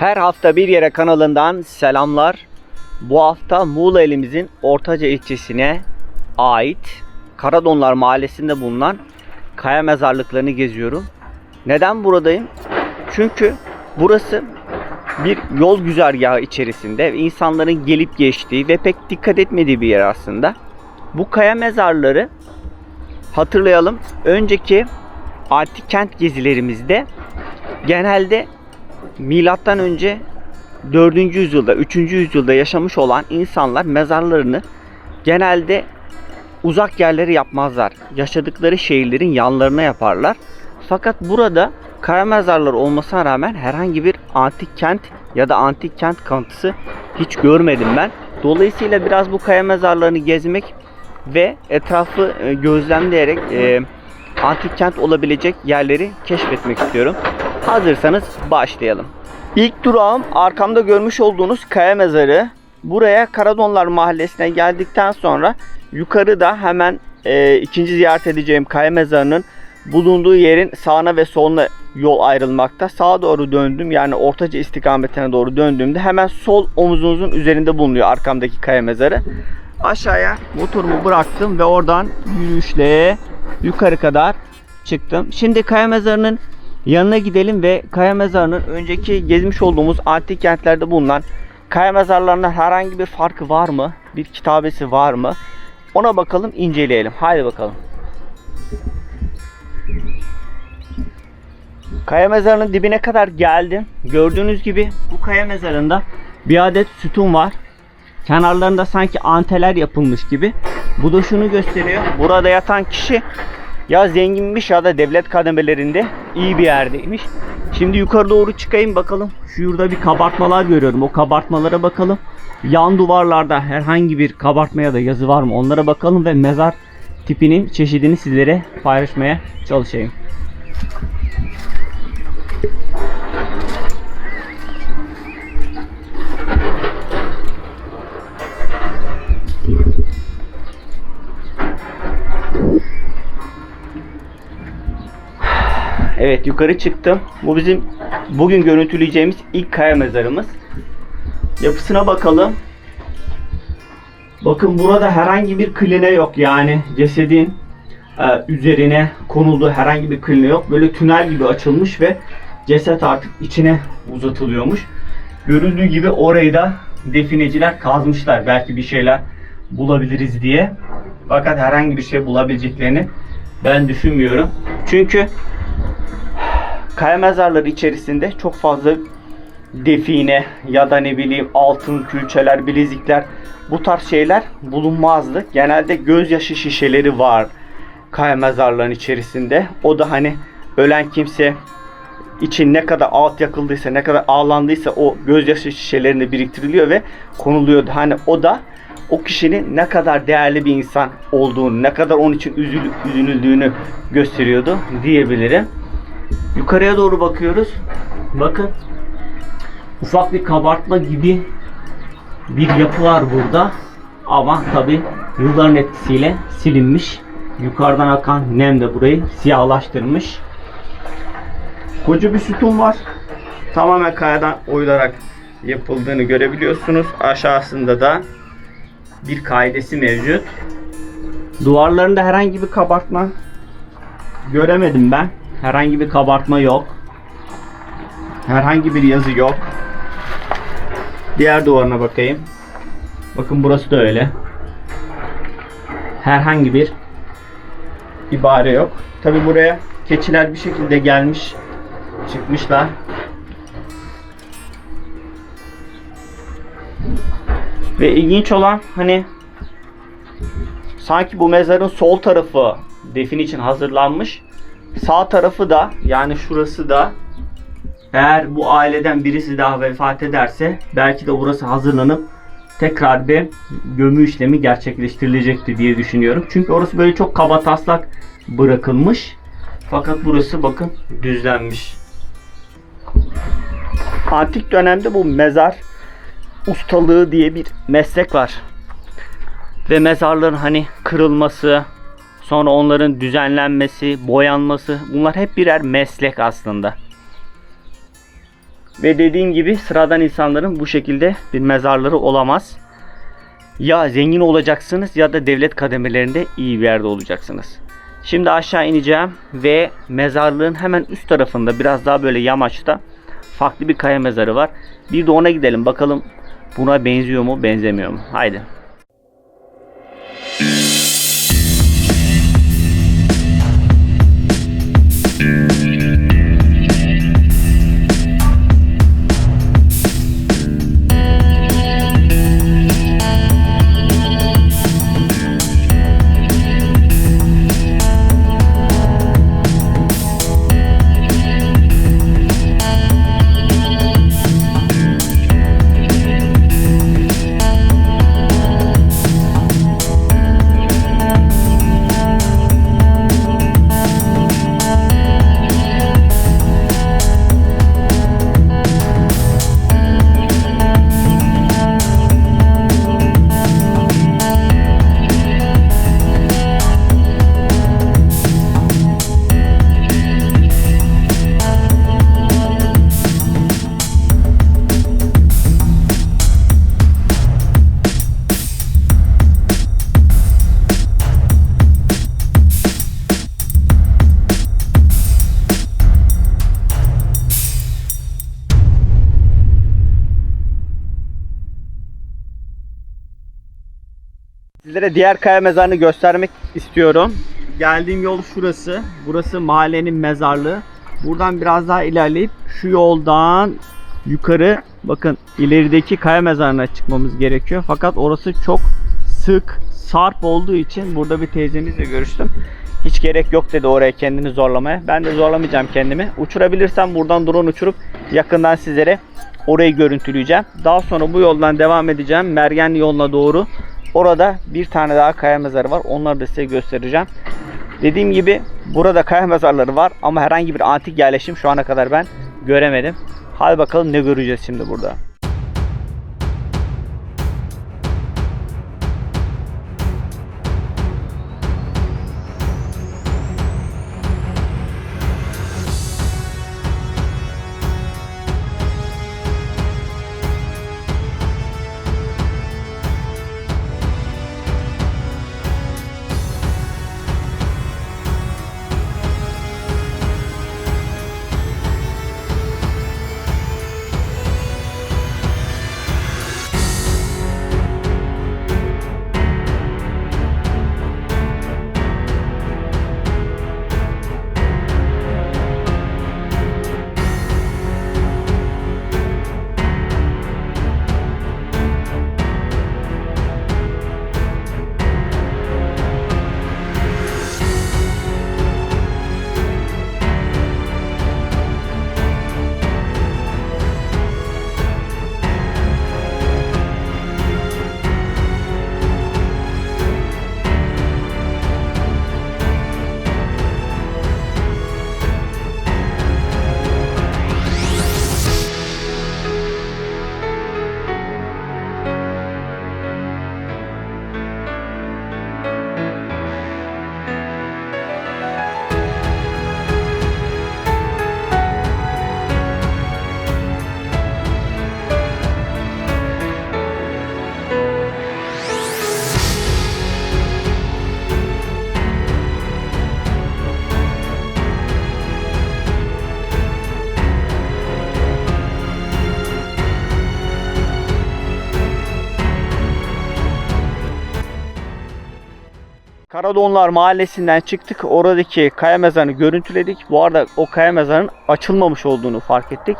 Her hafta bir yere kanalından selamlar. Bu hafta Muğla elimizin Ortaca ilçesine ait Karadonlar mahallesinde bulunan kaya mezarlıklarını geziyorum. Neden buradayım? Çünkü burası bir yol güzergahı içerisinde insanların gelip geçtiği ve pek dikkat etmediği bir yer aslında. Bu kaya mezarları hatırlayalım önceki antik kent gezilerimizde genelde milattan önce 4. yüzyılda, 3. yüzyılda yaşamış olan insanlar mezarlarını genelde uzak yerlere yapmazlar. Yaşadıkları şehirlerin yanlarına yaparlar. Fakat burada kaya mezarları olmasına rağmen herhangi bir antik kent ya da antik kent kanıtısı hiç görmedim ben. Dolayısıyla biraz bu kaya mezarlarını gezmek ve etrafı e, gözlemleyerek e, antik kent olabilecek yerleri keşfetmek istiyorum. Hazırsanız başlayalım. İlk durağım arkamda görmüş olduğunuz kaya mezarı. Buraya Karadonlar Mahallesi'ne geldikten sonra yukarıda hemen e, ikinci ziyaret edeceğim kaya mezarının bulunduğu yerin sağına ve soluna yol ayrılmakta. Sağa doğru döndüm yani ortaca istikametine doğru döndüğümde hemen sol omuzunuzun üzerinde bulunuyor arkamdaki kaya mezarı. Aşağıya motorumu bıraktım ve oradan yürüyüşle yukarı kadar çıktım. Şimdi kaya mezarının yanına gidelim ve kaya mezarının önceki gezmiş olduğumuz antik kentlerde bulunan kaya mezarlarına herhangi bir farkı var mı? Bir kitabesi var mı? Ona bakalım, inceleyelim. Haydi bakalım. Kaya mezarının dibine kadar geldim. Gördüğünüz gibi bu kaya mezarında bir adet sütun var. Kenarlarında sanki anteler yapılmış gibi. Bu da şunu gösteriyor. Burada yatan kişi ya zenginmiş ya da devlet kademelerinde iyi bir yerdeymiş. Şimdi yukarı doğru çıkayım bakalım. Şu yurda bir kabartmalar görüyorum. O kabartmalara bakalım. Yan duvarlarda herhangi bir kabartma ya da yazı var mı? Onlara bakalım ve mezar tipinin çeşidini sizlere paylaşmaya çalışayım. Evet yukarı çıktım. Bu bizim bugün görüntüleyeceğimiz ilk kaya mezarımız. Yapısına bakalım. Bakın burada herhangi bir kline yok yani cesedin e, üzerine konulduğu herhangi bir kline yok. Böyle tünel gibi açılmış ve ceset artık içine uzatılıyormuş. Görüldüğü gibi orayı da defineciler kazmışlar. Belki bir şeyler bulabiliriz diye. Fakat herhangi bir şey bulabileceklerini ben düşünmüyorum. Çünkü kaya mezarları içerisinde çok fazla define ya da ne bileyim altın külçeler, bilezikler bu tarz şeyler bulunmazdı. Genelde gözyaşı şişeleri var kaya mezarların içerisinde. O da hani ölen kimse için ne kadar ağıt yakıldıysa, ne kadar ağlandıysa o gözyaşı şişelerinde biriktiriliyor ve konuluyordu. Hani o da o kişinin ne kadar değerli bir insan olduğunu, ne kadar onun için üzül, üzülüldüğünü gösteriyordu diyebilirim. Yukarıya doğru bakıyoruz. Bakın ufak bir kabartma gibi bir yapı var burada. Ama tabi yılların etkisiyle silinmiş. Yukarıdan akan nem de burayı siyahlaştırmış. Koca bir sütun var. Tamamen kayadan oyularak yapıldığını görebiliyorsunuz. Aşağısında da bir kaidesi mevcut. Duvarlarında herhangi bir kabartma göremedim ben. Herhangi bir kabartma yok. Herhangi bir yazı yok. Diğer duvarına bakayım. Bakın burası da öyle. Herhangi bir ibare yok. Tabi buraya keçiler bir şekilde gelmiş, çıkmışlar. Ve ilginç olan hani sanki bu mezarın sol tarafı defin için hazırlanmış. Sağ tarafı da yani şurası da eğer bu aileden birisi daha vefat ederse belki de burası hazırlanıp tekrar bir gömü işlemi gerçekleştirilecekti diye düşünüyorum. Çünkü orası böyle çok kaba taslak bırakılmış. Fakat burası bakın düzlenmiş. Antik dönemde bu mezar ustalığı diye bir meslek var. Ve mezarların hani kırılması, sonra onların düzenlenmesi, boyanması bunlar hep birer meslek aslında. Ve dediğim gibi sıradan insanların bu şekilde bir mezarları olamaz. Ya zengin olacaksınız ya da devlet kademelerinde iyi bir yerde olacaksınız. Şimdi aşağı ineceğim ve mezarlığın hemen üst tarafında biraz daha böyle yamaçta farklı bir kaya mezarı var. Bir de ona gidelim bakalım buna benziyor mu benzemiyor mu? Haydi. Sizlere diğer kaya mezarını göstermek istiyorum. Geldiğim yol şurası. Burası mahallenin mezarlığı. Buradan biraz daha ilerleyip şu yoldan yukarı bakın ilerideki kaya mezarına çıkmamız gerekiyor. Fakat orası çok sık sarp olduğu için burada bir teyzemizle görüştüm. Hiç gerek yok dedi oraya kendini zorlamaya. Ben de zorlamayacağım kendimi. Uçurabilirsem buradan drone uçurup yakından sizlere orayı görüntüleyeceğim. Daha sonra bu yoldan devam edeceğim. Mergenli yoluna doğru. Orada bir tane daha kaya mezarı var. Onları da size göstereceğim. Dediğim gibi burada kaya mezarları var ama herhangi bir antik yerleşim şu ana kadar ben göremedim. Hadi bakalım ne göreceğiz şimdi burada. Karadonlar Mahallesi'nden çıktık. Oradaki kaya mezarını görüntüledik. Bu arada o kaya mezarının açılmamış olduğunu fark ettik.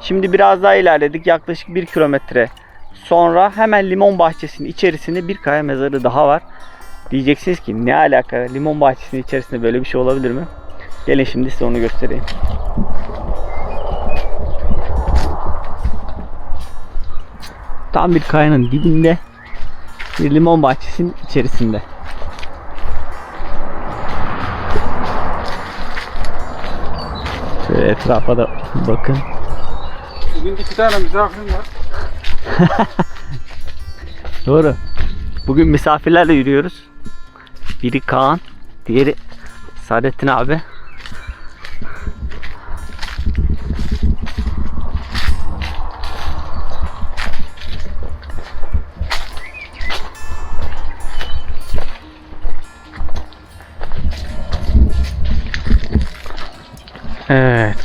Şimdi biraz daha ilerledik. Yaklaşık 1 kilometre sonra hemen limon bahçesinin içerisinde bir kaya mezarı daha var. Diyeceksiniz ki ne alaka limon bahçesinin içerisinde böyle bir şey olabilir mi? Gelin şimdi size onu göstereyim. Tam bir kayanın dibinde bir limon bahçesinin içerisinde. Etrafa da bakın. Bugün iki tane misafirim var. Doğru. Bugün misafirlerle yürüyoruz. Biri Kaan, diğeri Saadettin abi.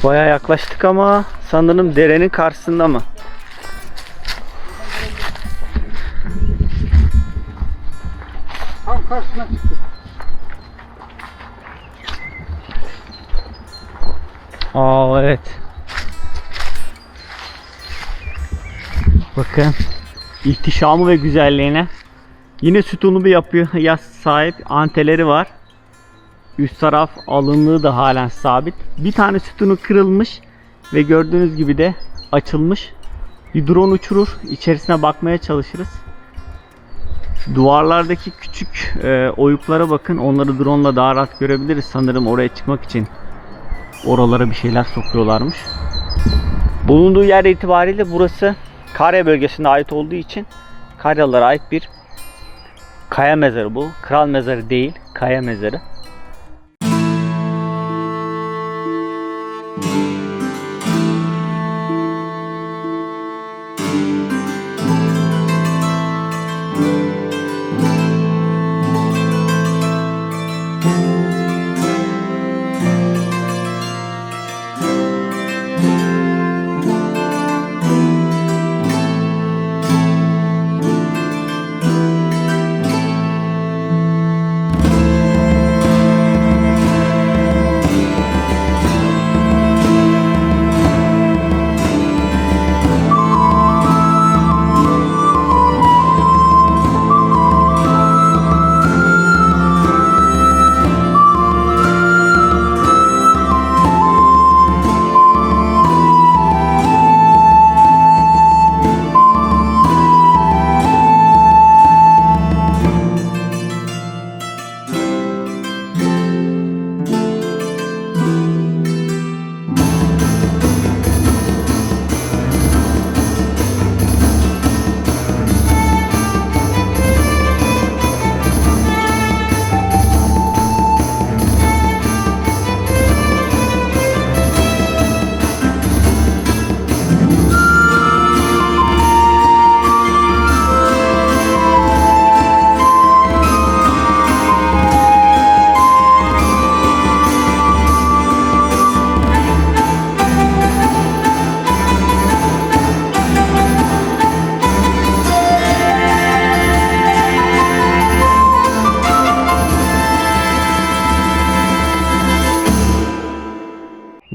Bayağı yaklaştık ama sanırım derenin karşısında mı? Tam karşısına çıktık. Aa evet. Bakın ihtişamı ve güzelliğine. Yine sütunlu bir yapıya sahip anteleri var. Üst taraf alınlığı da halen sabit. Bir tane sütunu kırılmış ve gördüğünüz gibi de açılmış. Bir drone uçurur, içerisine bakmaya çalışırız. Duvarlardaki küçük e, oyuklara bakın. Onları drone ile daha rahat görebiliriz. Sanırım oraya çıkmak için oralara bir şeyler sokuyorlarmış. Bulunduğu yer itibariyle burası Karya bölgesine ait olduğu için Karyalılara ait bir kaya mezarı bu. Kral mezarı değil, kaya mezarı.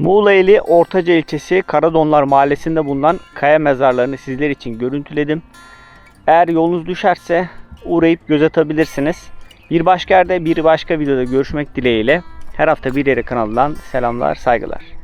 Muğla ili Ortaca ilçesi Karadonlar mahallesinde bulunan kaya mezarlarını sizler için görüntüledim. Eğer yolunuz düşerse uğrayıp göz atabilirsiniz. Bir başka yerde bir başka videoda görüşmek dileğiyle. Her hafta bir yere kanalından selamlar, saygılar.